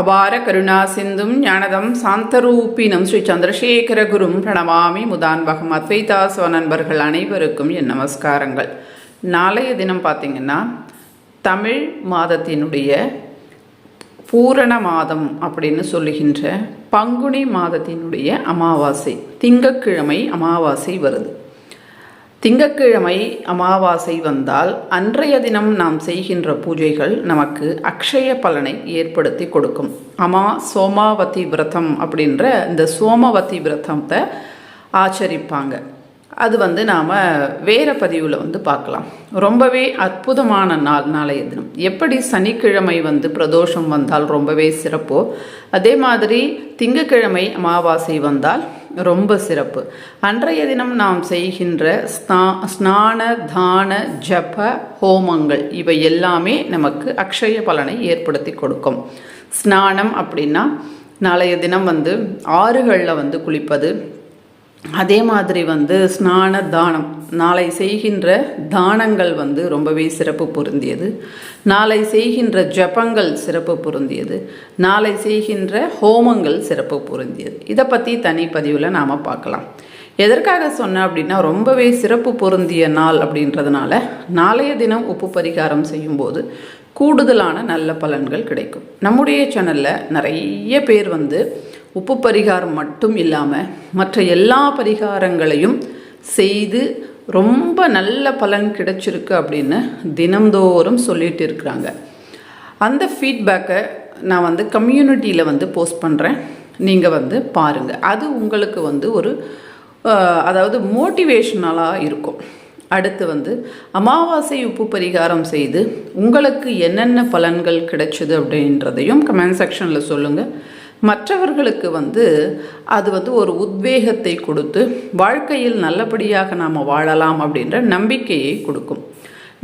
அபார கருணா சிந்தும் ஞானதம் சாந்தரூபினம் ஸ்ரீ சந்திரசேகர குரும் பிரணவாமி முதான்பகம் அத்வைதாசவ நண்பர்கள் அனைவருக்கும் என் நமஸ்காரங்கள். நாளைய தினம் பார்த்திங்கன்னா தமிழ் மாதத்தினுடைய பூரண மாதம் அப்படின்னு சொல்லுகின்ற பங்குனி மாதத்தினுடைய அமாவாசை திங்கட்கிழமை அமாவாசை வருது. திங்கட்கிழமை அமாவாசை வந்தால் அன்றைய தினம் நாம் செய்கின்ற பூஜைகள் நமக்கு அக்ஷய பலனை ஏற்படுத்தி கொடுக்கும். அமா சோமாவதி விரதம் அப்படின்ற இந்த சோமவதி விரதத்தை ஆச்சரிப்பாங்க. அது வந்து நாம் வேறு பதிவில் வந்து பார்க்கலாம். ரொம்பவே அற்புதமான நாள் நாளைய தினம். எப்படி சனிக்கிழமை வந்து பிரதோஷம் வந்தால் ரொம்பவே சிறப்போ அதே மாதிரி திங்கக்கிழமை அமாவாசை வந்தால் ரொம்ப சிறப்பு. அன்றைய தினம் நாம் செய்கின்ற ஸ்நா ஸ்நான தான ஜப ஹோமங்கள் இவை எல்லாமே நமக்கு அக்ஷய பலனை ஏற்படுத்தி கொடுக்கும். ஸ்நானம் அப்படின்னா நாளைய தினம் வந்து ஆறுகளில் வந்து குளிப்பது அதே மாதிரி வந்து ஸ்நான தானம். நாளை செய்கின்ற தானங்கள் வந்து ரொம்பவே சிறப்பு பொருந்தியது. நாளை செய்கின்ற ஜபங்கள் சிறப்பு பொருந்தியது. நாளை செய்கின்ற ஹோமங்கள் சிறப்பு பொருந்தியது. இதை பற்றி தனி பதிவில் நாம் பார்க்கலாம். எதற்காக சொன்னேன் அப்படின்னா ரொம்பவே சிறப்பு பொருந்திய நாள் அப்படின்றதுனால நாளைய தினம் உப்பு பரிகாரம் செய்யும்போது கூடுதலான நல்ல பலன்கள் கிடைக்கும். நம்முடைய சேனலில் நிறைய பேர் வந்து உப்பு பரிகாரம் மட்டும் இல்லாமல் மற்ற எல்லா பரிகாரங்களையும் செய்து ரொம்ப நல்ல பலன் கிடைச்சிருக்கு அப்படின்னு தினந்தோறும் சொல்லிட்டு இருக்கிறாங்க. அந்த ஃபீட்பேக்கை நான் வந்து கம்யூனிட்டியில் வந்து போஸ்ட் பண்ணுறேன் நீங்கள் வந்து பாருங்கள் அது உங்களுக்கு வந்து ஒரு அதாவது மோட்டிவேஷ்னலாக இருக்கும். அடுத்து வந்து அமாவாசை உப்பு பரிகாரம் செய்து உங்களுக்கு என்னென்ன பலன்கள் கிடைச்சிது அப்படின்றதையும் கமெண்ட் செக்ஷனில் சொல்லுங்கள் மற்றவர்களுக்கு வந்து அது வந்து ஒரு உத்வேகத்தை கொடுத்து வாழ்க்கையில் நல்லபடியாக நாம் வாழலாம் அப்படின்ற நம்பிக்கையை கொடுக்கும்.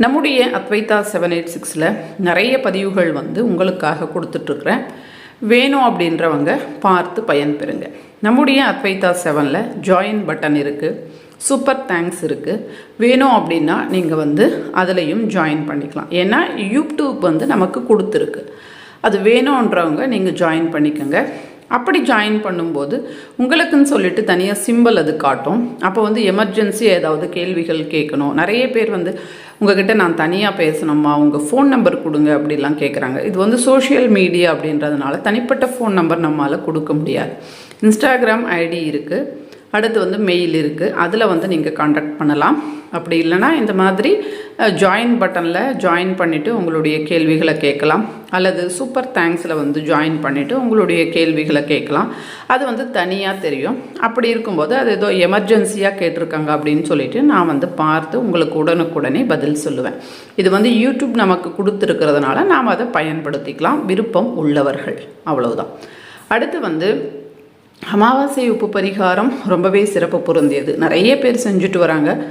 நம்முடைய அத்வைதா செவன் எயிட் சிக்ஸில் நிறைய பதிவுகள் வந்து உங்களுக்காக கொடுத்துட்ருக்குறேன். வேணும் அப்படின்றவங்க பார்த்து பயன்பெறுங்க நம்முடைய அத்வைதா செவனில் ஜாயின் பட்டன் இருக்குது சூப்பர் தேங்க்ஸ் இருக்குது வேணும் அப்படின்னா நீங்கள் வந்து அதுலேயும் ஜாயின் பண்ணிக்கலாம். ஏன்னா யூடியூப் வந்து நமக்கு கொடுத்துருக்கு. அது வேணுன்றவங்க நீங்கள் ஜாயின் பண்ணிக்கோங்க. அப்படி ஜாயின் பண்ணும்போது உங்களுக்குன்னு சொல்லிட்டு தனியாக சிம்பிள் அது காட்டும். அப்போ வந்து எமர்ஜென்சி ஏதாவது கேள்விகள் கேட்கணும். நிறைய பேர் வந்து உங்ககிட்ட நான் தனியாக பேசணுமா? உங்கள் ஃபோன் நம்பர் கொடுங்க அப்படிலாம் கேட்குறாங்க. இது வந்து சோஷியல் மீடியா அப்படின்றதுனால தனிப்பட்ட ஃபோன் நம்பர் நம்மளால் கொடுக்க முடியாது. இன்ஸ்டாகிராம் ஐடி இருக்குது அடுத்து வந்து மெயில் இருக்குது அதில் வந்து நீங்கள் காண்டாக்ட் பண்ணலாம். அப்படி இல்லைனா இந்த மாதிரி ஜாயின் பட்டனில் ஜாயின் பண்ணிவிட்டு உங்களுடைய கேள்விகளை கேட்கலாம். அல்லது சூப்பர் தேங்க்ஸில் வந்து ஜாயின் பண்ணிவிட்டு உங்களுடைய கேள்விகளை கேட்கலாம். அது வந்து தனியாக தெரியும். அப்படி இருக்கும்போது அது ஏதோ எமர்ஜென்சியாக கேட்டிருக்காங்க அப்படின்னு சொல்லிட்டு நான் வந்து பார்த்து உங்களுக்கு உடனுக்குடனே பதில் சொல்லுவேன். இது வந்து யூடியூப் நமக்கு கொடுத்துருக்கிறதுனால நாம் அதை பயன்படுத்திக்கலாம். விருப்பம் உள்ளவர்கள். அவ்வளவுதான். அடுத்து வந்து அமாவாசை உப்பு பரிகாரம் ரொம்பவே சிறப்பு பொருந்தியது. நிறைய பேர் செஞ்சுட்டு வராங்க.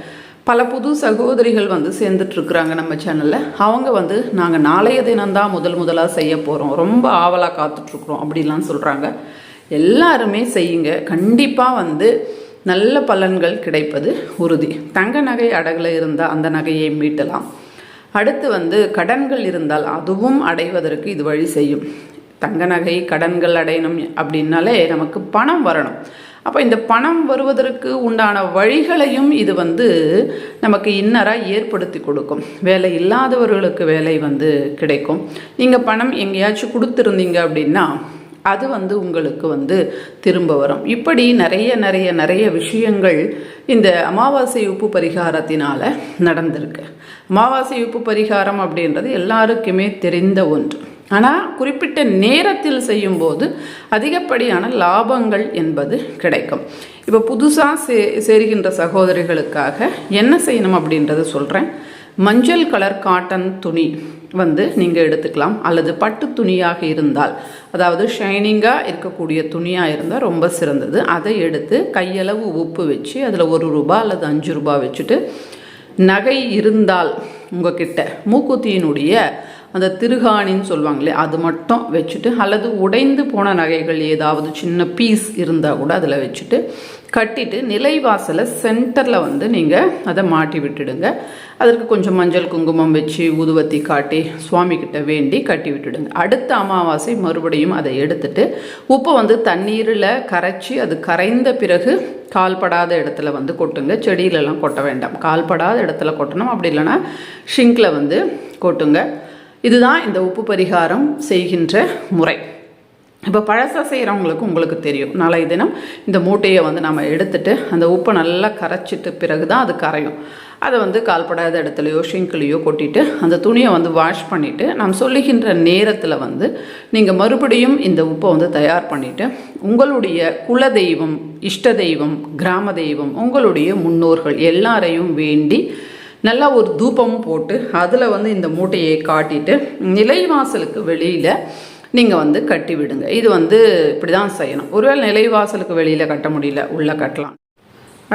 பல புது சகோதரிகள் வந்து சேர்ந்துட்டுருக்குறாங்க நம்ம சேனலில். அவங்க வந்து நாங்கள் நாளைய தினம்தான் முதல் முதலாக செய்ய போகிறோம் ரொம்ப ஆவலாக காத்துட்ருக்குறோம் அப்படிலாம் சொல்கிறாங்க எல்லாருமே செய்யுங்க. கண்டிப்பாக வந்து நல்ல பலன்கள் கிடைப்பது உறுதி. தங்க நகை அடகில் இருந்தால் அந்த நகையை மீட்டலாம். அடுத்து வந்து கடன்கள் இருந்தால் அதுவும் அடைவதற்கு இது வழி செய்யும். தங்க நகை கடன்கள் அடையணும் அப்படின்னாலே நமக்கு பணம் வரணும். அப்போ இந்த பணம் வருவதற்கு உண்டான வழிகளையும் இது வந்து நமக்கு இன்னராக ஏற்படுத்தி கொடுக்கும். வேலை இல்லாதவர்களுக்கு வேலை வந்து கிடைக்கும். நீங்கள் பணம் எங்கேயாச்சும் கொடுத்துருந்தீங்க அப்படின்னா அது வந்து உங்களுக்கு வந்து திரும்ப வரும். இப்படி நிறைய நிறைய நிறைய விஷயங்கள் இந்த அமாவாசை உப்பு பரிகாரத்தினால் நடந்திருக்கு. அமாவாசை உப்பு பரிகாரம் அப்படின்றது எல்லாருக்குமே தெரிந்த ஒன்று. ஆனால் குறிப்பிட்ட நேரத்தில் செய்யும்போது அதிகப்படியான லாபங்கள் என்பது கிடைக்கும். இப்போ புதுசாக சே சேருகின்ற சகோதரிகளுக்காக என்ன செய்யணும் அப்படின்றத சொல்கிறேன் மஞ்சள் கலர் காட்டன் துணி வந்து நீங்கள் எடுத்துக்கலாம். அல்லது பட்டு துணியாக இருந்தால். அதாவது ஷைனிங்காக இருக்கக்கூடிய துணியாக இருந்தால் ரொம்ப சிறந்தது. அதை எடுத்து கையளவு உப்பு வச்சு அதில் ஒரு ரூபா அல்லது அஞ்சு ரூபா வச்சுட்டு நகை இருந்தால் உங்ககிட்ட மூக்குத்தியினுடைய அந்த திருகாணின்னு சொல்லுவாங்களே அது மட்டும் வச்சுட்டு அல்லது உடைந்து போன நகைகள் ஏதாவது சின்ன பீஸ் இருந்தால் கூட அதில் வச்சுட்டு கட்டிட்டு நிலைவாசலை சென்டரில் வந்து நீங்கள் அதை மாட்டி விட்டுடுங்க. அதற்கு கொஞ்சம் மஞ்சள் குங்குமம் வச்சு ஊதுவத்தி காட்டி சுவாமிக்கிட்ட வேண்டி கட்டி விட்டுடுங்க. அடுத்த அமாவாசை மறுபடியும் அதை எடுத்துட்டு உப்பை வந்து தண்ணீரில் கரைச்சி அது கரைந்த பிறகு கால்படாத இடத்துல வந்து கொட்டுங்க. செடியிலலாம் கொட்ட வேண்டாம். கால்படாத இடத்துல கொட்டணும். அப்படி இல்லைன்னா ஷிங்கில் வந்து கொட்டுங்க. இதுதான் இந்த உப்பு பரிகாரம் செய்கின்ற முறை. இப்போ பழசாக செய்கிறவங்களுக்கு உங்களுக்கு தெரியும். நாளை தினம் இந்த மூட்டையை வந்து நம்ம எடுத்துட்டு அந்த உப்பை நல்லா கரைச்சிட்டு பிறகு தான் அது கரையும். அதை வந்து கால்படாத இடத்துலையோ ஷிங்க்லேயோ கொட்டிட்டு அந்த துணியை வந்து வாஷ் பண்ணிவிட்டு நாம் சொல்லுகின்ற நேரத்தில் வந்து நீங்கள் மறுபடியும் இந்த உப்பை வந்து தயார் பண்ணிவிட்டு உங்களுடைய குல தெய்வம் இஷ்ட தெய்வம் கிராம தெய்வம் உங்களுடைய முன்னோர்கள் எல்லாரையும் வேண்டி நல்லா ஒரு தூபம் போட்டு அதில் வந்து இந்த மூட்டையை காட்டிட்டு நிலைவாசலுக்கு வெளியில் நீங்கள் வந்து கட்டி விடுங்க. இது வந்து இப்படி தான் செய்யணும். ஒருவேளை நிலைவாசலுக்கு வெளியில் கட்ட முடியல உள்ளே கட்டலாம்.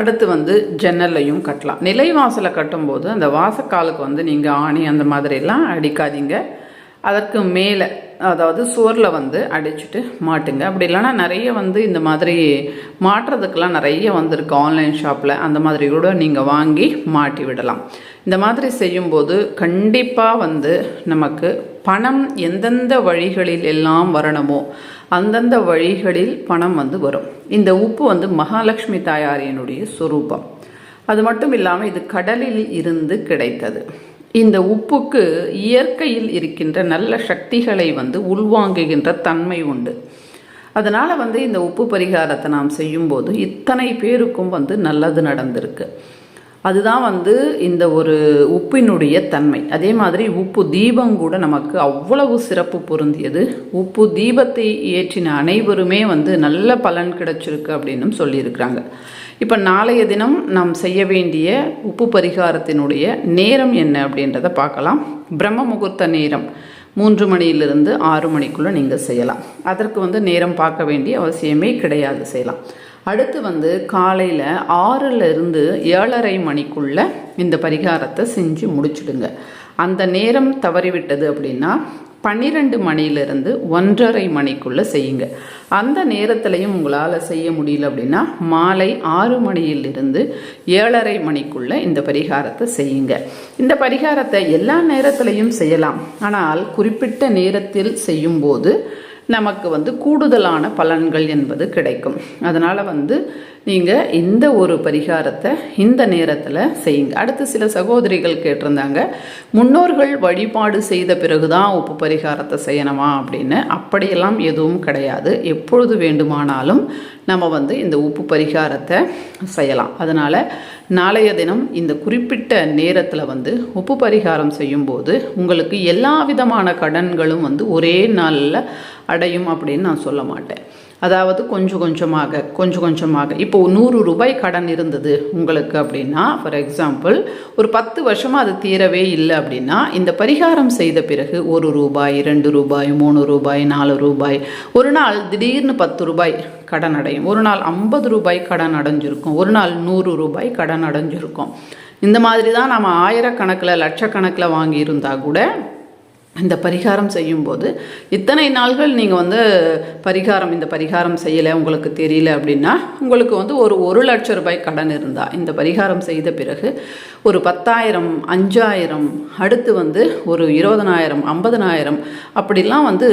அடுத்து வந்து ஜன்னல்லையும் கட்டலாம். நிலைவாசலை கட்டும்போது அந்த வாசக்காலுக்கு வந்து நீங்கள் ஆணி அந்த மாதிரிலாம் அடிக்காதீங்க. அதற்கு மேலே அதாவது சுவரில் வந்து அடிச்சுட்டு மாட்டுங்க. அப்படி இல்லைன்னா நிறைய வந்து இந்த மாதிரி மாட்டுறதுக்கெலாம் நிறைய வந்திருக்கு ஆன்லைன் ஷாப்பில் அந்த மாதிரி கூட நீங்கள் வாங்கி மாட்டி விடலாம். இந்த மாதிரி செய்யும்போது கண்டிப்பாக வந்து நமக்கு பணம் எந்தெந்த வழிகளில் எல்லாம் வரணுமோ அந்தந்த வழிகளில் பணம் வந்து வரும். இந்த உப்பு வந்து மகாலட்சுமி தாயாரியினுடைய சொரூபம். அது மட்டும் இல்லாமல் இது கடலில் இருந்து கிடைத்தது. இந்த உப்புக்கு இயற்கையில் இருக்கின்ற நல்ல சக்திகளை வந்து உள்வாங்குகின்ற தன்மை உண்டு. அதனால் வந்து இந்த உப்பு பரிகாரத்தை நாம் செய்யும்போது இத்தனை பேருக்கும் வந்து நல்லது நடந்திருக்கு. அதுதான் வந்து இந்த ஒரு உப்பினுடைய தன்மை. அதே மாதிரி உப்பு தீபம் கூட நமக்கு அவ்வளவு சிறப்பு பொருந்தியது. உப்பு தீபத்தை ஏற்றின அனைவருமே வந்து நல்ல பலன் கிடைச்சிருக்கு அப்படின்னு சொல்லியிருக்கிறாங்க. இப்போ நாளைய தினம் நாம் செய்ய வேண்டிய உப்பு பரிகாரத்தினுடைய நேரம் என்ன அப்படின்றத பார்க்கலாம். பிரம்ம முகூர்த்த நேரம். மூன்று மணியிலிருந்து ஆறு மணிக்குள்ளே நீங்கள் செய்யலாம். அதற்கு வந்து நேரம் பார்க்க வேண்டிய அவசியமே கிடையாது செய்யலாம். அடுத்து வந்து காலையில் ஆறிலிருந்து ஏழரை மணிக்குள்ளே இந்த பரிகாரத்தை செஞ்சு முடிச்சுடுங்க. அந்த நேரம் தவறிவிட்டது அப்படின்னா பன்னிரெண்டு மணியிலிருந்து ஒன்றரை மணிக்குள்ளே செய்யுங்க. அந்த நேரத்திலையும் உங்களால் செய்ய முடியல அப்படின்னா மாலை ஆறு மணியிலிருந்து ஏழரை மணிக்குள்ளே இந்த பரிகாரத்தை செய்யுங்க. இந்த பரிகாரத்தை எல்லா நேரத்திலையும் செய்யலாம். ஆனால் குறிப்பிட்ட நேரத்தில் செய்யும்போது நமக்கு வந்து கூடுதலான பலன்கள் என்பது கிடைக்கும். அதனால் வந்து நீங்கள் இந்த ஒரு பரிகாரத்தை இந்த நேரத்தில் செய்யுங்க. அடுத்து சில சகோதரிகள் கேட்டிருந்தாங்க முன்னோர்கள் வழிபாடு செய்த பிறகுதான் உப்பு பரிகாரத்தை செய்யணுமா அப்படின்னு. அப்படியெல்லாம் எதுவும் கிடையாது. எப்பொழுது வேண்டுமானாலும் நம்ம வந்து இந்த உப்பு பரிகாரத்தை செய்யலாம். அதனால் நாளைய தினம் இந்த குறிப்பிட்ட நேரத்தில் வந்து உப்பு பரிகாரம் செய்யும்போது உங்களுக்கு எல்லா விதமான கடன்களும் வந்து ஒரே நாளில் அடையும் அப்படின்னு நான் சொல்ல மாட்டேன். அதாவது கொஞ்சம் கொஞ்சமாக கொஞ்சம் கொஞ்சமாக. இப்போ நூறு ரூபாய் கடன் இருந்தது உங்களுக்கு அப்படின்னா ஃபார் எக்ஸாம்பிள் ஒரு பத்து வருஷமாக அது தீரவே இல்லை அப்படின்னா இந்த பரிகாரம் செய்த பிறகு ஒரு ரூபாய் ரெண்டு ரூபாய் மூணு ரூபாய் நாலு ரூபாய் ஒரு நாள் திடீர்னு பத்து ரூபாய் கடன் அடையும். ஒரு நாள் ஐம்பது ரூபாய் கடன் அடைஞ்சிருக்கும். ஒரு நாள் நூறு ரூபாய் கடன் அடைஞ்சிருக்கும். இந்த மாதிரி தான் நம்ம ஆயிரக்கணக்கில் லட்சக்கணக்கில் வாங்கியிருந்தால் கூட இந்த பரிகாரம் செய்யும்போது இத்தனை நாள்கள் நீங்கள் வந்து பரிகாரம் இந்த பரிகாரம் செய்யலை உங்களுக்கு தெரியல அப்படின்னா உங்களுக்கு வந்து ஒரு ஒரு லட்ச ரூபாய் கடன் இருந்தால் இந்த பரிகாரம் செய்த பிறகு ஒரு பத்தாயிரம் அஞ்சாயிரம் அடுத்து வந்து ஒரு இருபதனாயிரம் ஐம்பதனாயிரம் அப்படிலாம் வந்து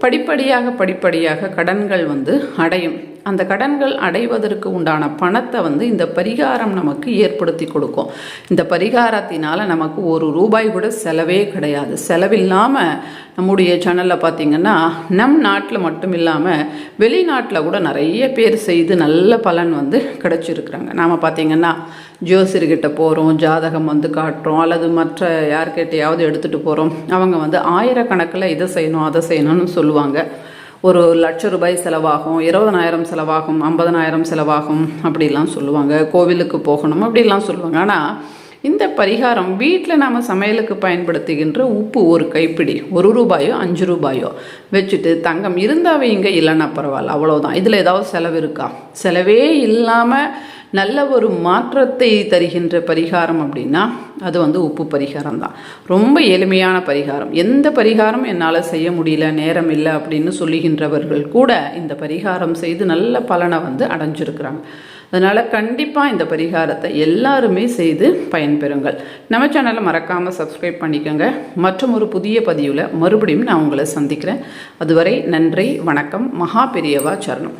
படிப்படியாக படிப்படியாக கடன்கள் வந்து அடையும். அந்த கடன்கள் அடைவதற்கு உண்டான பணத்தை வந்து இந்த பரிகாரம் நமக்கு ஏற்படுத்தி கொடுக்கும். இந்த பரிகாரத்தினால் நமக்கு ஒரு ரூபாய் கூட செலவே கிடையாது. செலவில்லாமல் நம்முடைய சேனலில் பார்த்திங்கன்னா நம் நாட்டில் மட்டும் இல்லாமல் வெளிநாட்டில் கூட நிறைய பேர் செய்து நல்ல பலன் வந்து கிடச்சிருக்கிறாங்க. நாம் பார்த்திங்கன்னா ஜோசியர்கிட்ட போகிறோம் ஜாதகம் வந்து காட்டுறோம் அல்லது மற்ற யார்கிட்டையாவது எடுத்துகிட்டு போகிறோம் அவங்க வந்து ஆயிரக்கணக்கில் இதை செய்யணும் அதை செய்யணும்னு சொல்லுவாங்க. ஒரு லட்ச ரூபாய் செலவாகும் இருபதனாயிரம் செலவாகும் ஐம்பதனாயிரம் செலவாகும் அப்படிலாம் சொல்லுவாங்க. கோவிலுக்கு போகணும் அப்படிலாம் சொல்லுவாங்க. ஆனால் இந்த பரிகாரம் வீட்டில் நாம் சமையலுக்கு பயன்படுத்துகின்ற உப்பு ஒரு கைப்பிடி ஒரு ரூபாயோ அஞ்சு ரூபாயோ வச்சுட்டு தங்கம் இருந்தாவே இங்கே இல்லைன்னா பரவாயில்ல அவ்வளோதான் இதில் ஏதாவது செலவு இருக்கா? செலவே இல்லாமல் நல்ல ஒரு மாற்றத்தை தருகின்ற பரிகாரம் அப்படின்னா அது வந்து உப்பு பரிகாரம் தான். ரொம்ப எளிமையான பரிகாரம். எந்த பரிகாரம் என்னால் செய்ய முடியல நேரம் இல்லை அப்படின்னு சொல்லுகின்றவர்கள் கூட இந்த பரிகாரம் செய்து நல்ல பலனை வந்து அடைஞ்சிருக்கிறாங்க. அதனால் கண்டிப்பாக இந்த பரிகாரத்தை எல்லாருமே செய்து பயன்பெறுங்கள். நம்ம சேனலை மறக்காமல் சப்ஸ்கிரைப் பண்ணிக்கோங்க. மற்றும் ஒரு புதிய பதிவில் மறுபடியும் நான் உங்களை சந்திக்கிறேன். அதுவரை நன்றி வணக்கம். மகா பெரியவா சரணம்.